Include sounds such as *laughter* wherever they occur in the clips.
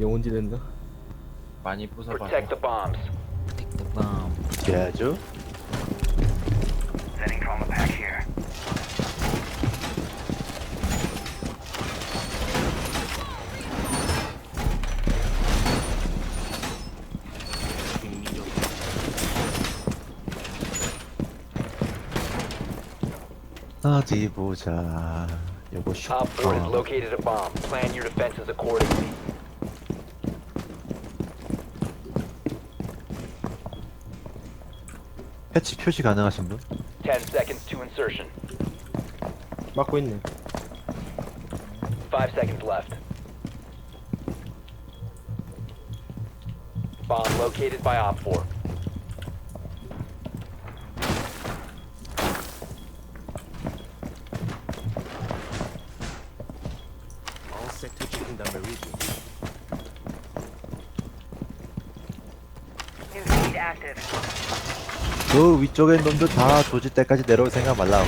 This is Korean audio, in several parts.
영혼지 된다. 많이 부숴봐서 Protect the bombs. Take the bomb. 해야죠. Setting trauma pack here. 어디 보자. 요거 슉. Op 4 has located a bomb. Plan your defenses accordingly. 패치 표시 가능하신 분? 10 seconds to insertion. 막고 있네. 5 seconds left. Bomb located by Op 4. 그 위쪽에 있는 놈들 다 조질 때까지 내려올 생각 말라고.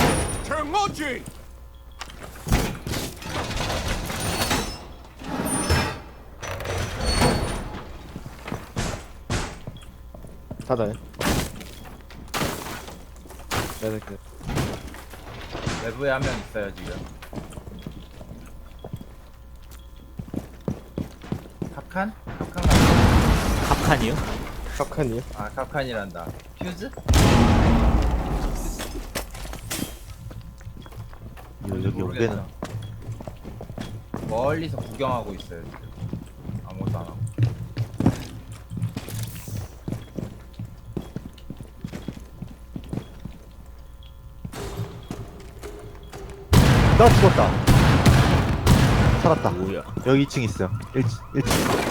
닫아요. 네, 네. 외부에 한 명 있어요 지금 카칸? 카칸 같아 합칸이요? Kap칸이요? 아 카칸이란다 퓨즈? 요- 여기 모르겠어. 여기는 멀리서 구경하고 있어요 지금 아무것도 안 하고 나 죽었다. 살았다. 뭐야? 여기 2층 있어요. 1, 1층.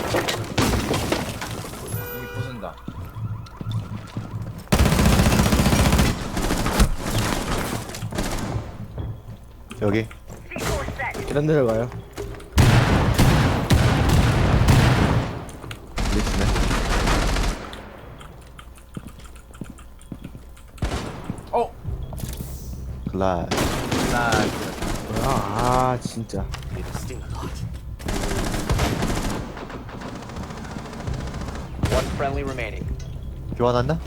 여기. C4 set. 계단 내려가요. 1층에. 어! 글라. 나 뭐야? 아 진짜. One friendly remaining. 교환했나?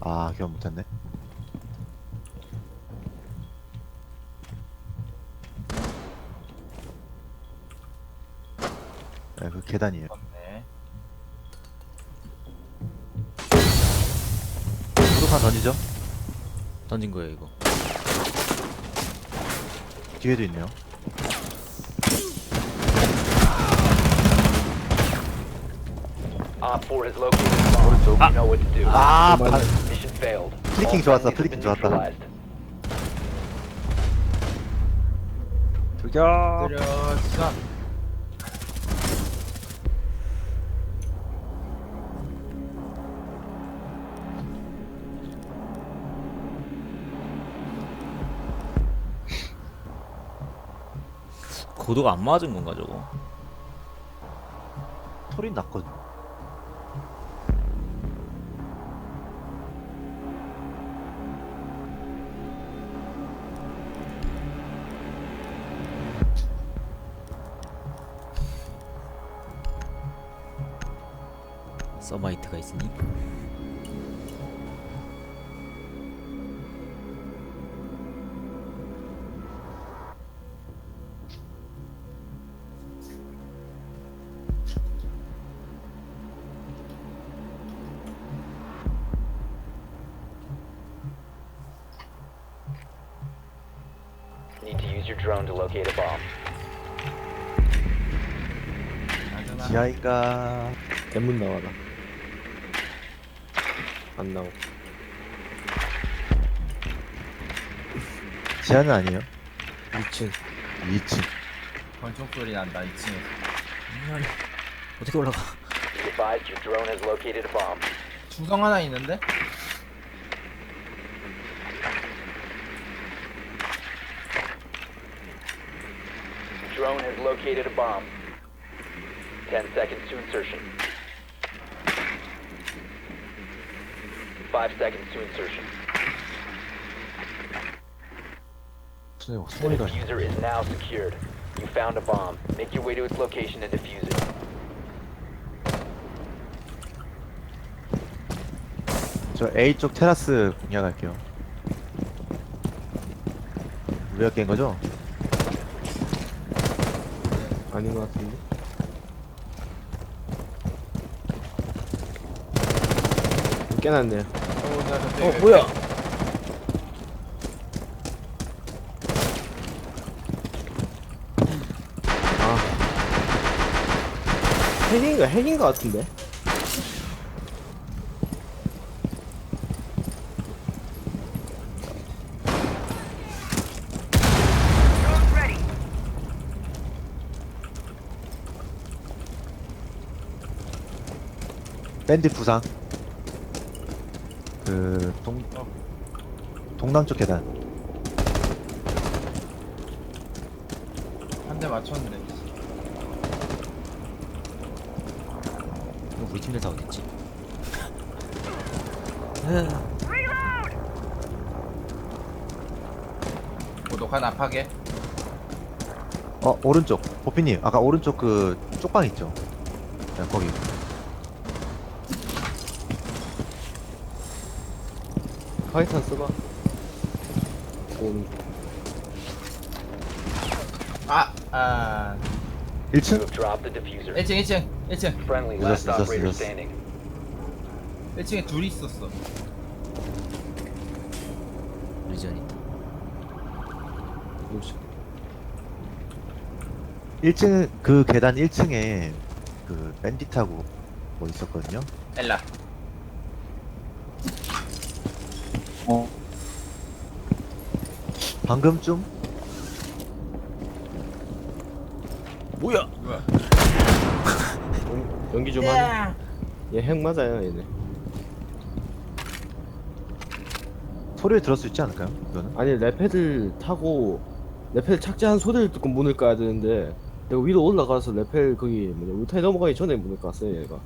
아, 교환 못했네. 계단이에요. 네 수도칸 던지죠? 던진 거예요 이거. 뒤에도 있네요. Op 4 has located a bomb. 오른쪽. You know what to do. 아, 맞네. 반, Mission failed. 클리킹 All 좋았어, friendlies have 클리킹 been 좋았다. neutralized. 돌격. 들여서 고도가 안 맞은 건가 저거? 소리 났거든. 서바이트가 있으니. Use your drone to locate a bomb. 지하인가? 대문 나와라. 안 나오. 지하는 아니에요. 2층. 2층. 권총 소리 난다 2층에서 아니, 어떻게 올라가? Be advised your drone has located a bomb. 중성 하나 있는데? Drone has located a bomb. 10 seconds to insertion. 5 seconds to insertion. 무슨 The 소리가 diffuser is now secured. You found a bomb. Make your way to its location and defuse it. 저 A 쪽 테라스 공략할게요. 우리가 깬 거죠? 아닌 것 같은데? 깨놨네요. 어, 어 뭐야? 아. 핵인가 핵인 것 같은데 밴드 부상. 그 동, 동남쪽 계단. 한 대 맞췄는데. 이거 우리 팀들 다 어딨지? 고독한 압하게. 어 오른쪽. 보피님 아까 오른쪽 그 쪽방 있죠? 네, 거기. 파이탄 써봐 온 아, 아. 1층? You have dropped the diffuser. 1층, 1층, 1층. Friendly Yes, last yes, operator yes. standing. 1층에 둘이 있었어. 리전 있다. 오씨 1층 그 계단 1층에 그 밴디타고 뭐 있었거든요. 엘라. 방금쯤 뭐야? *laughs* 연- 연기 좀 하네 얘핵 맞아요 얘네 소리를 들을 수 있지 않을까요? 이거는? 아니 레펠을 타고 레펠 착지한 소리를 듣고 문을 까야 되는데 내가 위로 올라가서 레펠 거기 뭐냐 울타리 넘어가기 전에 문을 깠어요 얘가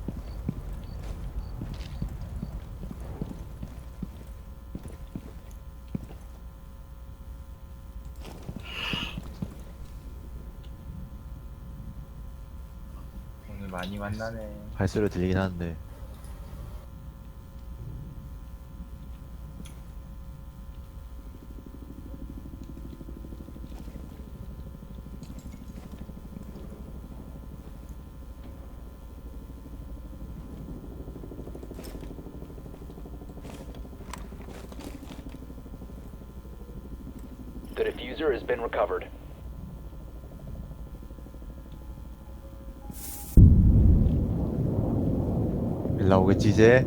오늘 많이 만나네. 발소리 들리긴 하는데 The diffuser has been recovered. 나오겠지 이제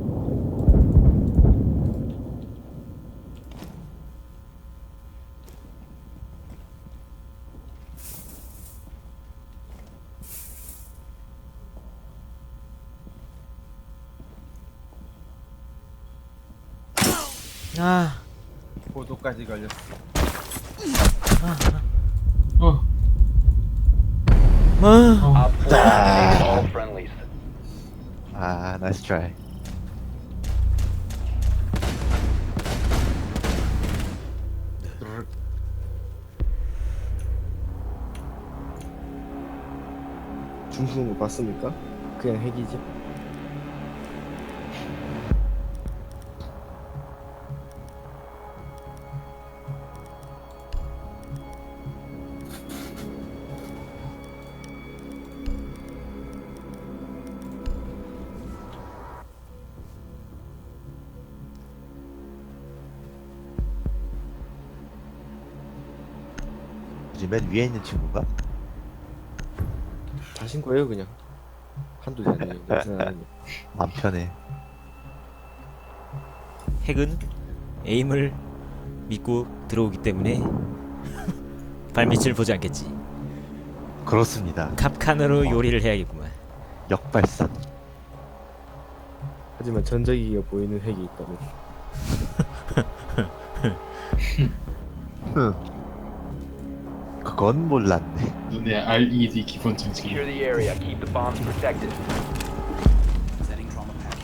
아, 고독까지 걸렸어. 아, Op 4 eliminated all friendlies. 아 나이스 트라이 중수는 거 봤습니까? 그냥 핵이지 이제 맨 위에 있는 친구가 다신 거예요 그냥? 한두 잔이 나는 안 편해. 핵은 에임을 믿고 들어오기 때문에 발밑을 보지 않겠지. 그렇습니다. kap칸으로 요리를 해야겠구만. 역발상 하지만 전자기기가 보이는 핵이 있다면. 흠 그건 몰랐네 네, RED 기본 장치. Secure the area. Keep the bombs protected. Setting trauma pack.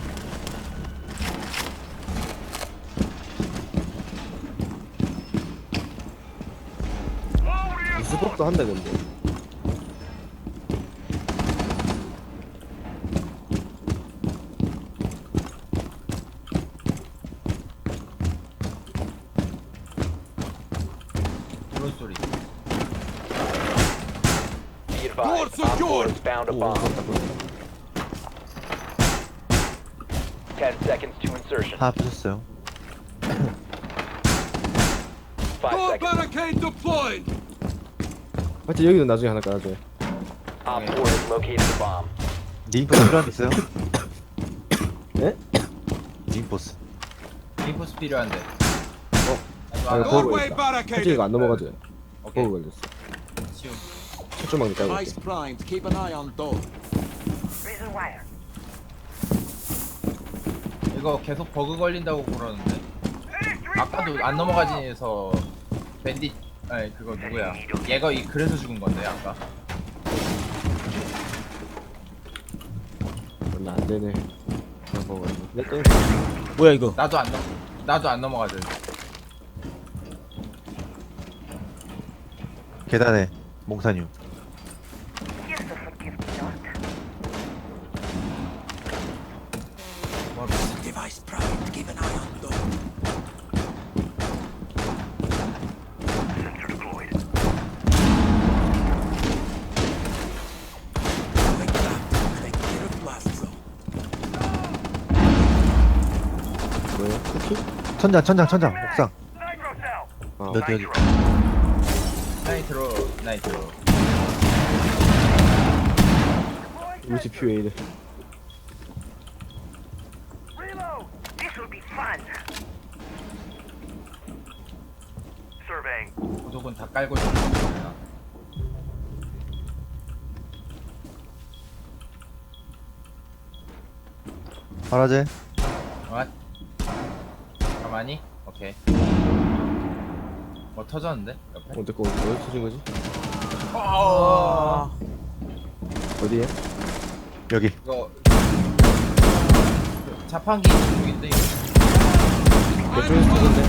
수법도 한다 근데. 그런 소리. Advised, Op 4 has found a 오 bomb. 그렇다 그렇다 10 seconds to insertion. 하나 부셨어요. 5 seconds. 하여튼 여기는 나중에 하나 깔아줘요 Op 4 has located the bomb. 링포스 필요한 데 있어요? 네? 링포스. 인포스 필요한데. 아 이거 버그 걸렸다 하여튼 이거 안 넘어가줘요. 버그 걸렸어 쉬운. 첫조망 깔고 올게 primed. Keep an eye on door. Razor wire. 이거 계속 버그 걸린다고 그러는데. 아까도 안 넘어가진 해서 밴딧 아니 그거 누구야? 얘가 이 그래서 죽은 건데 아까. 원래 안 되네 그냥 버그 걸렸네 내 또. 뭐야 이거? 나도 안 넘. 나도 안 넘어가든. 계단에 몽사뉴. 천장 천장 천장 옥상. 아 여기 여기. 나이트로 나이트로. 우리 집 퓨에 이래 Reload. This will be fun. Surveying. 고독은 다 깔고 거야. 파라제. 왓? 가만히? 오케이. 뭐 터졌는데? 옆에? 어디 거 어디 터진 거지? 어. 어디에? 여기. 이거 그 자판기 쪽인데 이거. 그쪽에서 터진데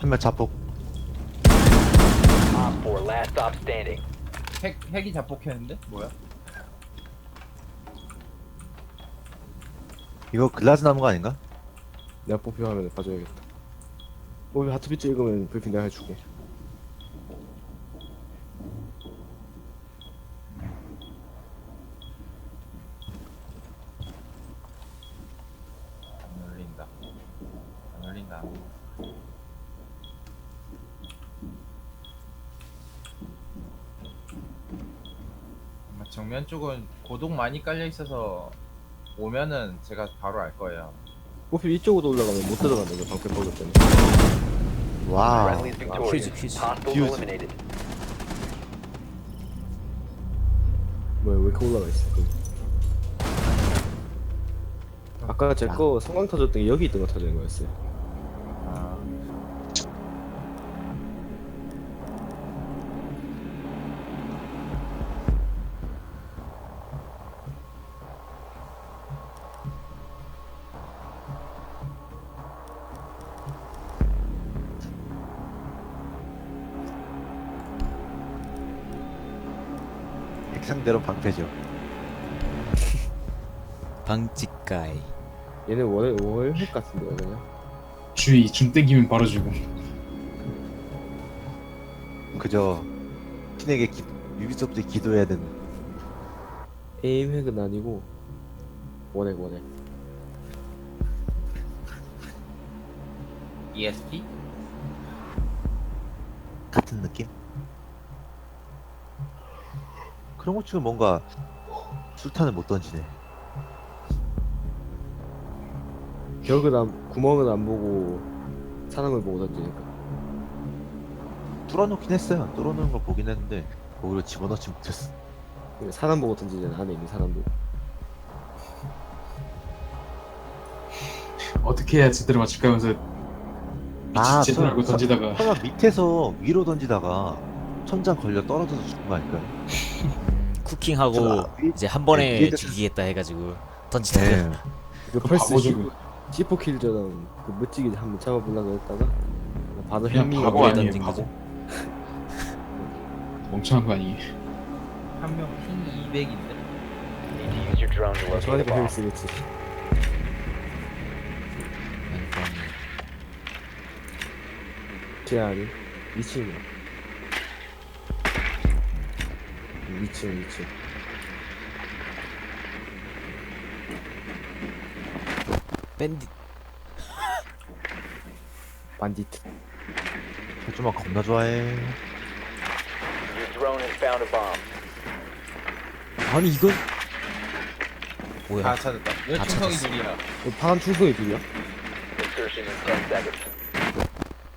한명 자폭. Op 4 last stop standing. 핵 핵이 자폭했는데? 뭐야? 이거 글라스 나무 거 아닌가? 내가 뽑히 화면에 봐줘야겠다 뽑히 하트비트 읽으면 브리핑 내가 해줄게 안 울린다. 안 울린다. 아마 정면 쪽은 고독 많이 깔려 있어서 오면은 제가 바로 알 거예요. 뽑히 이쪽으로 올라가면 못 들어간다 이거 방패 버그 때문에 와우. Victorious. Hostiles eliminated. 뭐야 왜 이렇게 올라가 있어 거기. 아까 제 거 성광 터졌던 게 여기 있던 거 터지는 거였어요 상대로 방패죠. *laughs* 방직가이. 얘네 월, 월핵 같은데요 그냥 주의 중 땡기면 바로 죽음. 그저 신에게 기, 유비소프트 기도해야 되는. 에임 핵은 아니고 원핵 원핵 ESP? 같은 느낌? 그런 것 치고 뭔가 술탄을 못 던지네. 벽을 안 구멍을 안 보고 사람을 보고 던지니까 뚫어놓긴 했어요. 뚫어놓은 걸 보긴 했는데 거기로 집어넣지 못했어. 그냥 사람 보고 던지잖아 안에 있는 사람 보고 어떻게 해야 제대로 맞출까 하면서 아, 미친 짓을 설- 하고 설- 던지다가 설마 밑에서 위로 던지다가 천장 걸려 떨어져서 죽은 거 아닐까요? *laughs* 음, 쿠킹하고 이제 한 번에 위에다- 죽이겠다 해가지고 던지다가 네. 그그 펄스 C, C4킬처럼 그 멋지게 한번 잡아보려고 했다가 바로 그냥 현미가 바보 아니에요, 던진 거죠 멍청한 거 아니에요. 한명 핑 200인데? Need to use your drone to locate the 저하니까 bomb. 핵 쓰겠지 제아니 2층이야 2층 2층 밴딧 반디트 철조망 겁나 좋아해. Your drone has found a bomb. 아니 이건 다 뭐야 찾았다 왜 다 충성이 찾았어. 둘이야 어, 파란 충성이 둘이야? Insertion in 10 seconds.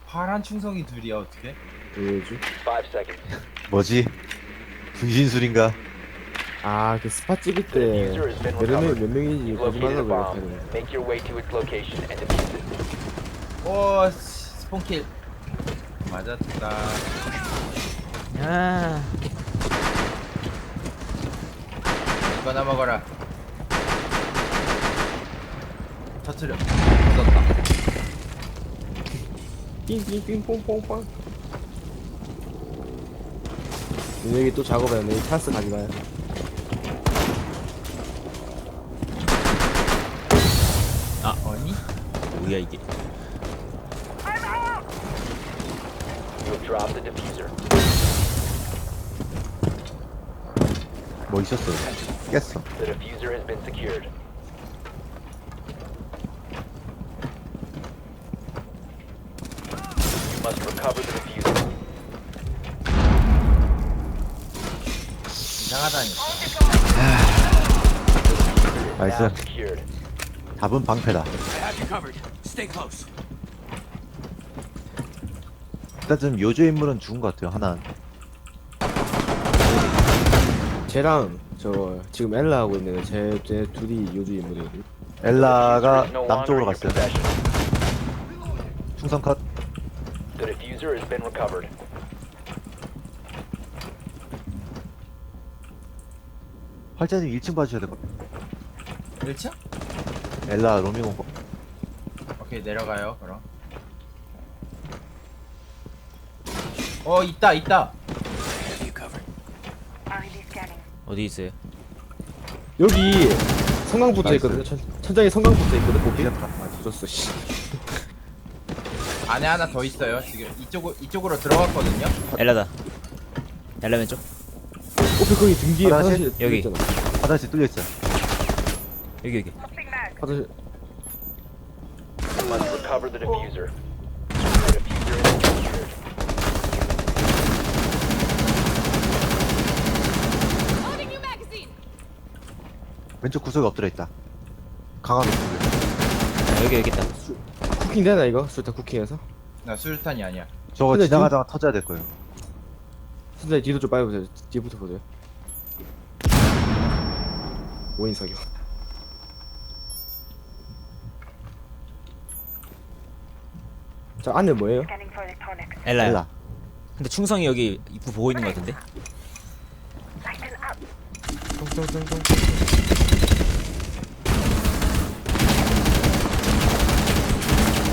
파란 충성이 둘이야 어떻게? 왜지? 5 seconds. 뭐지? 분신술인가? 아 그 스팟 찍을 때 User has been 여름에 recovered. 몇 명이지 You've located a 거짓말하고 bomb. 이렇게 하는 Make your way to its location and defuse it. 오 씨, 스폰킬 맞았다 아 이거나 먹어라 터트려 터졌다 띵띵띵 뽕뽕뽕 여기 또 작업했네 이 찬스 가지 마요 아니? 뭐야 이게 You have dropped the diffuser. 뭐 있었어요? 깼어. The diffuser has been secured. You must recover the diffuser. 이상하다니까 나이스. Secured. 답은 방패다. I have you covered. Stay close. 일단 좀 요조 인물은 죽은 것 같아요. 하나. 쟤랑 저 지금 엘라 하고 있는 쟤, 쟤 둘이 요주 인물이거든 엘라가 Diffuser is no 남쪽으로 longer in your 갔어요. possession. 충성 컷. The diffuser has been recovered. 활자님 1층 봐주셔야 될 것 같아요. 1층? 엘라 로밍 거. 오케이 내려가요 그럼 어 있다 있다. 어디 있어요 여기 성강 붙어. 있거든 천, 천장에 성강 붙어 있거든 보기 뒤졌다. 아 뒤졌어 씨 안에 하나 더 있어요 지금 이쪽으로 이쪽으로 들어갔거든요 엘라다 엘라 왼쪽 오페 거기 등 뒤에 화장실? 화장실 여기. 있잖아 화장실 뚫려 있어요. 여기 여기 화장실 You must recover the diffuser. The diffuser has been secured. Loading new magazine. 왼쪽 구석에 엎드려 있다. 강화도 쪽에. 아, 여기 여기 있다 쿠킹 되나 이거? 술타 쿠킹해서? 나 수류탄이 아니야 저거 근데 지나가다가 터져야 될 거예요. 선생님 뒤도 좀 빨리 보세요 뒤부터 보세요 5인 사격 자 안에 뭐예요? 엘라야 엘라. 근데 충성이 여기 입구 보고 있는 것 같은데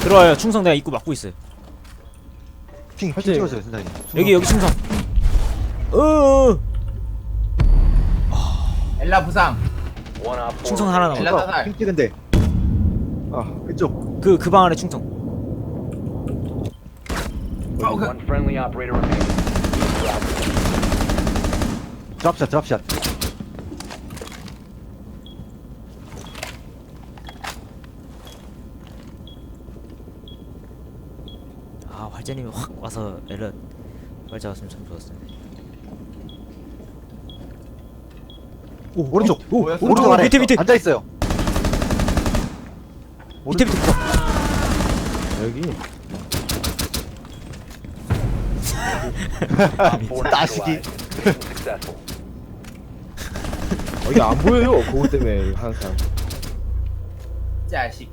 들어와요 충성 내가 입구 막고 있어요 핑, 핑. 찍어줘요, 선생님. 여기 여기 충성 어어 엘라 부상. 충성 하나 엘라 사살 핑 찍은데. 아 왼쪽. 그 그 방 안에 충성 어, 그, One friendly operator remaining. Drop the 드랍샷, 드랍샷. 아 활자님이 확 와서 엘라 활자 왔으면 참 좋았을 텐데 오, 오른쪽. 오, 뭐야, 오른쪽 손- 아래. 밑에, 밑에. 앉아 있어요. 밑에 밑에 붙어 여기 neutralized. Mission successful. 어, 이게 안 보여요 그거 때문에 항상 자식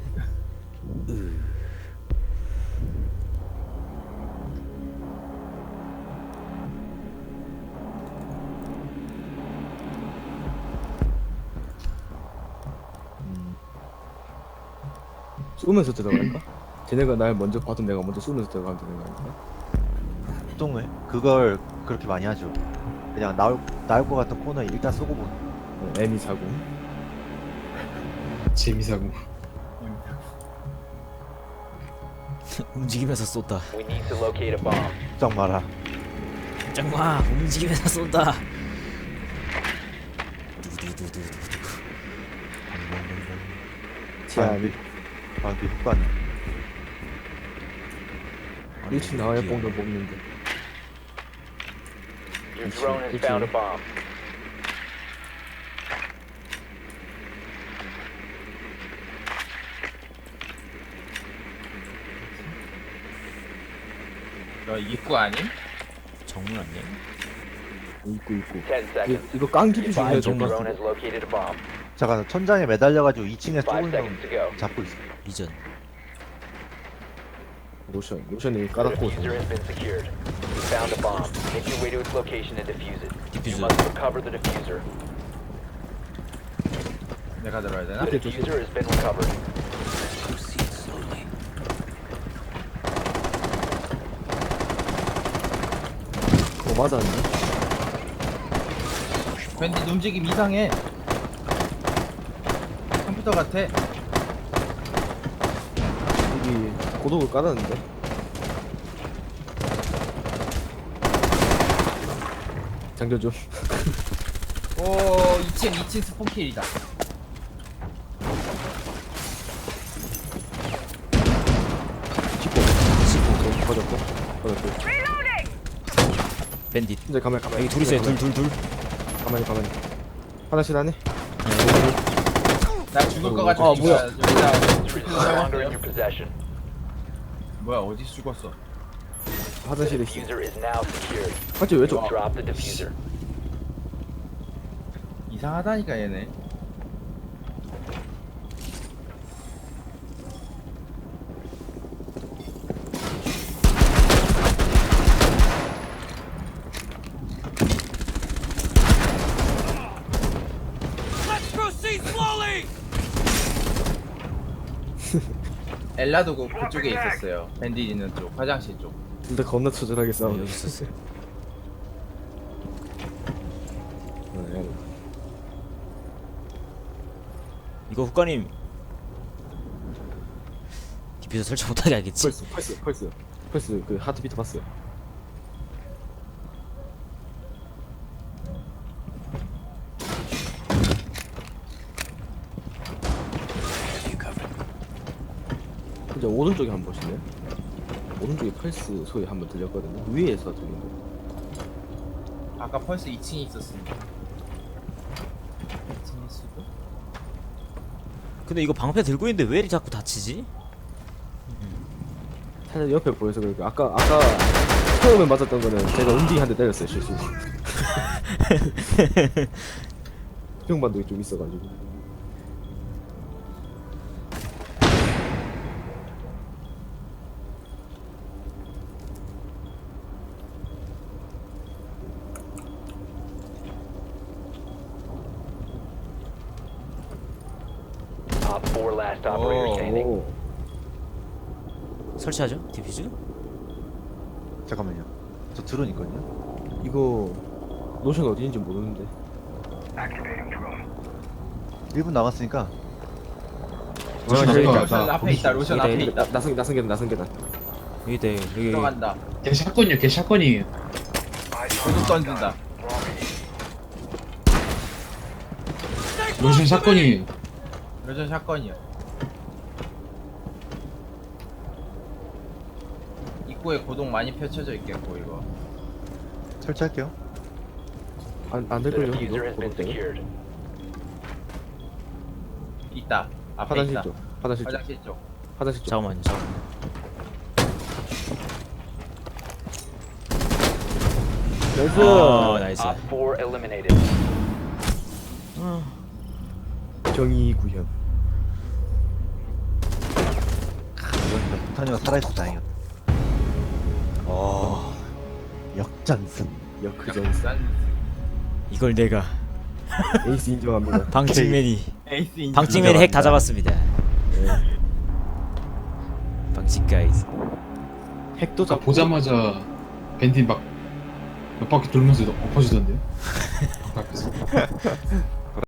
쏘면서 들어갈까? 쟤네가 날 먼저 봐도 내가 먼저 쏘면서 들어가면 되는 거 아닌가? 보통 왜 그걸 그렇게 많이 하죠. 그냥 나올 나올 것 같은 코너에 일단 쏘고 보는. 어, 애미 사고 재미사고. *laughs* 움직이면서 쏜다 We need to locate a bomb. 걱정 마라. 짱마 움직이면서 쏜다 두두두두. 제 훅 가네 1층 나와야 뽕도 뽑는데 Your drone has found a bomb. 너 입구 아님? 정문 아니야? 있고 있고 10 이, seconds. 이거 중요해 drone has located a bomb. 잠깐 천장에 매달려가지고 2층에 5 쏘는 seconds to go. 형 잡고 있어 이전. 로션 로션이 The 까닥고 diffuser has been secured. You found a bomb. Make your way to its location and defuse it. You Diffuser. must recover the diffuser. 내가 들어야 되나? The diffuser has been recovered. Proceed slowly. 그거 맞았네 밴딧 움직임 이상해. 컴퓨터 같아. 여기 고독을 깔았는데 장전 좀 오 2층 2층 스폰킬이다. 짚고 짚고 꺼졌고 꺼졌고 밴딧. 이제 가만히 가만히 여기 둘 있어요. 둘, 둘, 둘. 가만히 가만히 화장실 안에 나 죽을 것 같아. 아, 뭐야. Diffuser is no longer in your possession. 뭐야 어디 죽었어? 화장실에 있어 diffuser is now secured. 맞지 왜 저? Drop the diffuser. 이상하다니까 얘네. 엘라도 그, 그쪽에 있었어요. 밴딧 있는 쪽, 화장실 쪽. 둘다 겁나 처절하게 어, 싸우네 여기 있었어요. 네. 이거 국가님 디퓨저 설치 못하게 알겠지? 펄스 펄스 펄스 펄스 그 하트비트 봤어요 이제 오른쪽에 한 번 보실래요? 오른쪽에 펄스 소리 한 번 들렸거든요 위에서 들린 거 아까 펄스 2층에 있었으니까. 2층일 수도. 근데 이거 방패 들고 있는데 왜 자꾸 다치지? 살짝 옆에 보여서 그러니까 아까 아까 처음에 맞았던 거는 제가 운디 한대 때렸어요 실수 수영반동이 *laughs* 좀 있어가지고 Op 4 last operator Oh. standing. 오 설치하죠? 디퓨저? 잠깐만요 저 드론 있거든요 이거 노션 어디 있는지 모르는데 Activating drone. 1분 남았으니까 로션 저기 로션 나- 앞에 있다. 로션 앞에 나- 있다. 나선 나선 계단 나선 계단 여기 돼 여기 들어간다. 걔 샷건이요 걔 샷건이에요 도둑 던진다. 로션 샷건이에요 로션 샷건이요. 입구에 고동 많이 펼쳐져 있겠고 이거. 설치할게요 안, 안 The 될걸요 이거 diffuser has been 그것 때문에 secured. 있다. 앞에 화장실 있다. 쪽 화장실 쪽 화장실 쪽. 화장실 쪽 잠깐만요 잠깐만 나이스 아 나이스 Op 4 eliminated. 정의 구현. 이건 폭탄이가 살아있어 다행이었다. 어 역전승. 난 이걸 내가 에이스 인정합니다. *laughs* 방직맨이 에이스. 방직맨이 핵 다 잡았습니다. 방직 가이즈. 핵도 잡고. 보자마자 밴디 막몇 바퀴 돌면서 엎어지던데요? *laughs* 아까 앞에서 *laughs*